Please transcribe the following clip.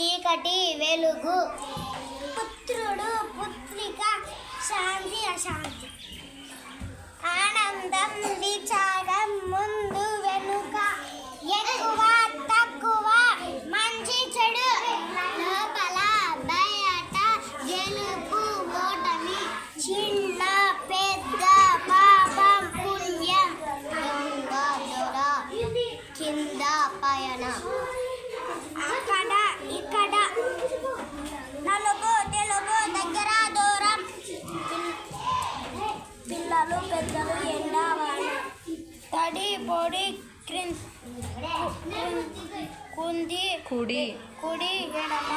చీకటి వెలుగు. పుత్రుడు పుత్రిక శాంతి అశాంతి. ఆనందం విచారం ముందు వెనుక. ఎక్కువ తక్కువ మంచి చెడు. లోపల బయట గెలుపు ఓటమి. చిన్న పెద్ద పాపం పుణ్యం. దొంగ దొర కింద పయనం. పిల్లలు పెద్దలు ఎండవాన తడి పొడి క్రిన్ కుంది కుడి కుడి ఎడమ